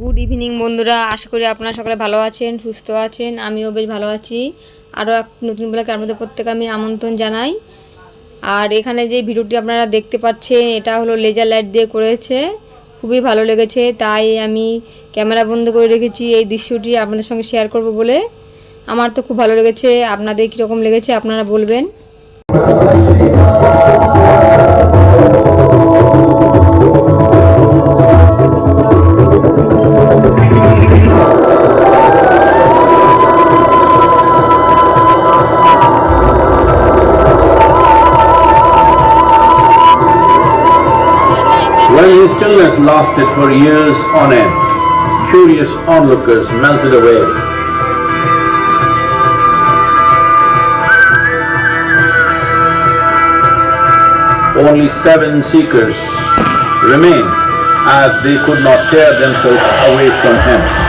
Good evening বন্ধুরা। আশা করি আপনারা সকলে ভালো আছেন, সুস্থ আছেন। আমিও বেশ ভালো আছি। আরও এক নতুন ব্লগে আমাদের প্রত্যেকে আমি আমন্ত্রণ জানাই। আর এখানে যে ভিডিওটি আপনারা দেখতে পাচ্ছেন, এটা হলো লেজার লাইট দিয়ে করেছে। খুবই ভালো লেগেছে। তাই আমি ক্যামেরা বন্ধ করে রেখেছি। এই দৃশ্যটি আপনাদের সঙ্গে শেয়ার করব বলে। আমার তো খুব ভালো লেগেছে। আপনাদের কীরকম লেগেছে আপনারা বলবেন। When his stillness lasted for years on end, curious onlookers melted away. Only seven seekers remained as they could not tear themselves away from him.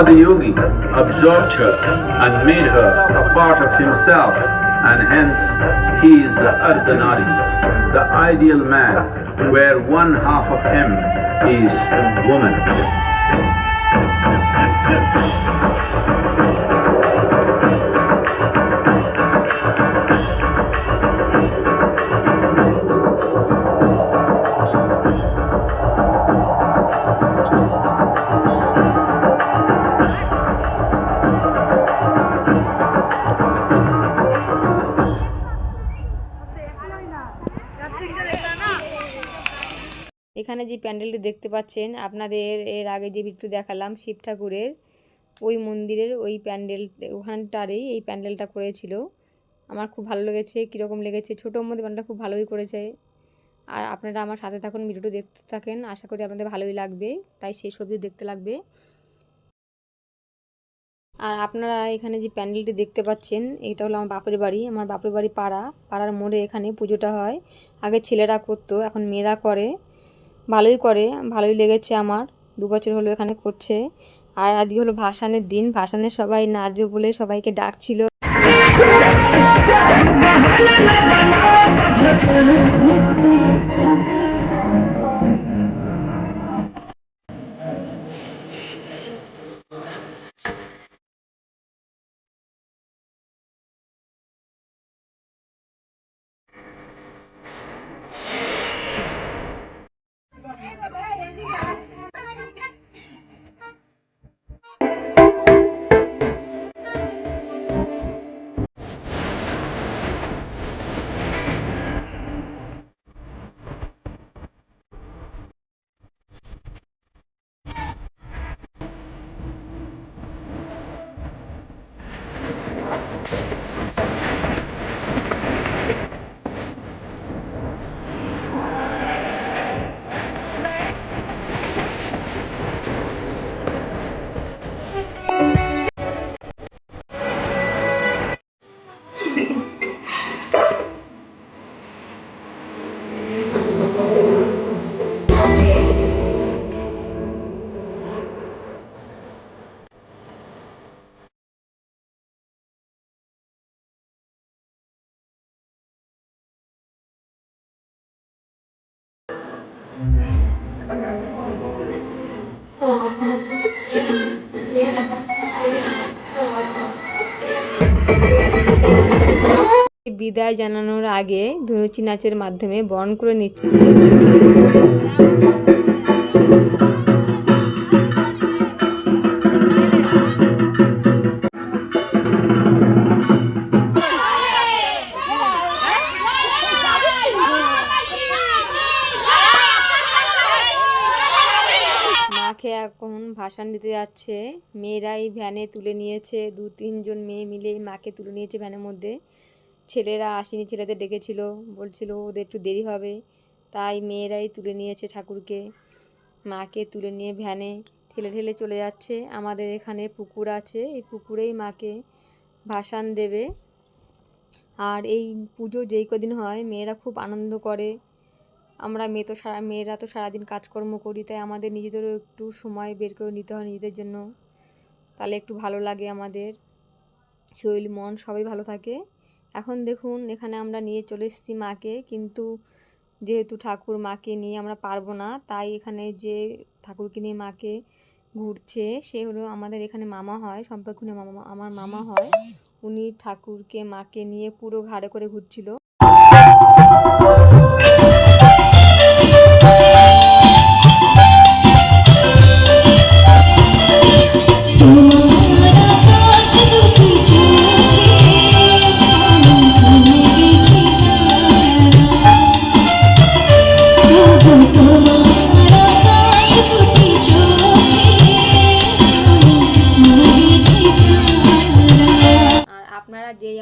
Adiyogi absorbed her and made her a part of himself, and hence he is the Ardhanari, the ideal man, where one half of him is woman. এখানে যে প্যান্ডেলটি দেখতে পাচ্ছেন, আপনাদের এর আগে যে video দেখালাম, শিব ঠাকুরের ওই মন্দিরের ওই প্যান্ডেল, ওখানটারেই এই প্যান্ডেলটা করেছিল। আমার খুব ভালো লেগেছে, কীরকম লেগেছে ছোটোর মধ্যে প্যান্ডেলটা খুব ভালোই করেছে। আর আপনারা আমার সাথে থাকুন, ভিডিওটি দেখতে থাকেন, আশা করি আপনাদের ভালোই লাগবে, তাই সেই সবজি দেখতে লাগবে। আর আপনারা এখানে যে প্যান্ডেলটি দেখতে পাচ্ছেন, এটা হলো আমার বাপের বাড়ি, আমার বাপের বাড়ি পাড়া, পাড়ার মোড়ে এখানে পুজোটা হয়। আগে ছেলেরা করতো, এখন মেয়েরা করে। ভালোই করে, ভালোই লেগেছে আমার। দু বছর হলো এখানে করছে। আর আজকে হলো ভাসানের দিন। ভাসানে সবাই নাচবে বলে সবাইকে ডাকছিল। বিদায় জানানোর আগে ধনুচি নাচের মাধ্যমে বরণ করে নিচ্ছে। মাকে এখন ভাসান দিতে যাচ্ছে। মেয়েরাই ভ্যানে তুলে নিয়েছে। দু তিনজন মেয়ে মিলে মাকে তুলে নিয়েছে ভ্যানের মধ্যে। ছেলেরা আসেনি, ছেলেদের ডেকেছিল, বলছিল ওদের একটু দেরি হবে। তাই মেয়েরাই তুলে নিয়েছে ঠাকুরকে। মাকে তুলে নিয়ে ভ্যানে ঠেলে ঠেলে চলে যাচ্ছে। আমাদের এখানে পুকুর আছে, এই পুকুরেই মাকে ভাসান দেবে। আর এই পুজো যেই কদিন হয়, মেয়েরা খুব আনন্দ করে। আমরা মেয়ে তো সারা, মেয়েরা তো সারাদিন কাজকর্ম করি, তাই আমাদের নিজেদেরও একটু সময় বের করে নিতে হয় নিজেদের জন্য। তাহলে একটু ভালো লাগে আমাদের। শরীর, মন সবই ভালো থাকে। এখন দেখুন, এখানে আমরা নিয়ে চলে এসেছি মাকে, কিন্তু যেহেতু ঠাকুর মাকে নিয়ে আমরা পারব না, তাই এখানে যে ঠাকুরকে নিয়ে মাকে ঘুরছে, সে হলো আমাদের এখানে মামা হয় সম্পর্কনে মামা, আমার মামা হয়। উনি ঠাকুরকে মাকে নিয়ে পুরো ঘাড়ে করে ঘুরছিল।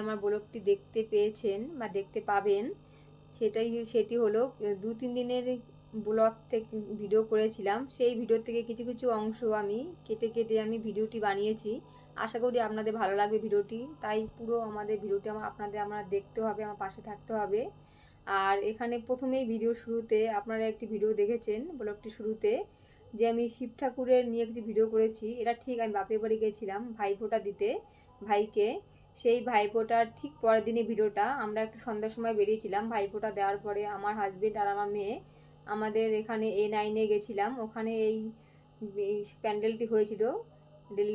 আমার ব্লগটি দেখতে পেয়েছেন বা দেখতে পাবেন। সেটাই, সেটি হলো দু, তিন দিনের ব্লগ থেকে ভিডিও করেছিলাম। সেই ভিডিও থেকে কিছু কিছু অংশ আমি কেটে কেটে আমি ভিডিওটি বানিয়েছি। আশা করি আপনাদের ভালো লাগবে ভিডিওটি। তাই পুরো আমাদের ভিডিওটি আমার আপনাদের আমরা দেখতে হবে, আমার পাশে থাকতে হবে। আর এখানে প্রথমেই ভিডিও শুরুতে আপনারা একটি ভিডিও দেখেছেন, ব্লগটি শুরুতে, যে আমি শিব ঠাকুরের নিয়ে কিছু ভিডিও করেছি। এটা ঠিক আমি বাপের বাড়ি গেছিলাম ভাইফোঁটা দিতে, ভাইকে। সেই ভাইফোঁটার ঠিক পরের দিনে ভিডিওটা, আমরা একটু সন্ধ্যার সময় বেরিয়েছিলাম। ভাইফোঁটা দেওয়ার পরে আমার হাজবেন্ড আর আমার মেয়ে আমাদের এখানে এ নাইনে গেছিলাম। ওখানে এই প্যান্ডেলটি হয়েছিল।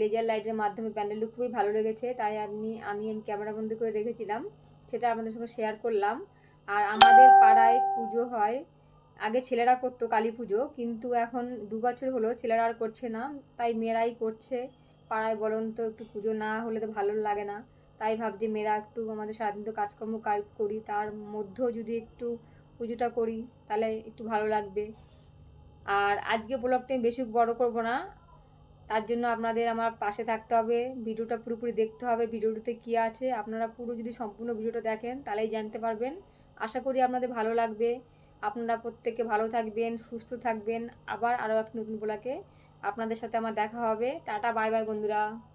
লেজার লাইটের মাধ্যমে প্যান্ডেলটি খুবই ভালো লেগেছে। তাই আপনি, আমি ক্যামেরা বন্দি করে রেখেছিলাম। সেটা আপনাদের সঙ্গে শেয়ার করলাম। আর আমাদের পাড়ায় পুজো হয়। আগে ছেলেরা করতো কালী পুজো, কিন্তু এখন দু বছর হলো ছেলেরা আর করছে না। তাই মেয়েরাই করছে। পাড়ায় বলুন তো, একটু পুজো না হলে তো ভালো লাগে না। তাই ভাবছি মেয়েরা একটু আমাদের সারাদিন তো কাজকর্ম কার- তার মধ্যেও যদি একটু পুজোটা করি, তাহলে একটু ভালো লাগবে। আর আজকে ব্লগটা আমি বেশি বড় করব না, তার জন্য আপনাদের আমার পাশে থাকতে হবে, ভিডিওটা পুরোপুরি দেখতে হবে, ভিডিওটাতে কী আছে, আপনারা পুরো যদি সম্পূর্ণ ভিডিওটা দেখেন, তাহলেই জানতে পারবেন। আশা করি আপনাদের ভালো লাগবে, আপনারা প্রত্যেকে ভালো থাকবেন, সুস্থ থাকবেন, আবার আরও এক নতুন ব্লগে আপনাদের সাথে আমার দেখা হবে। টাটা, বাই বাই বন্ধুরা।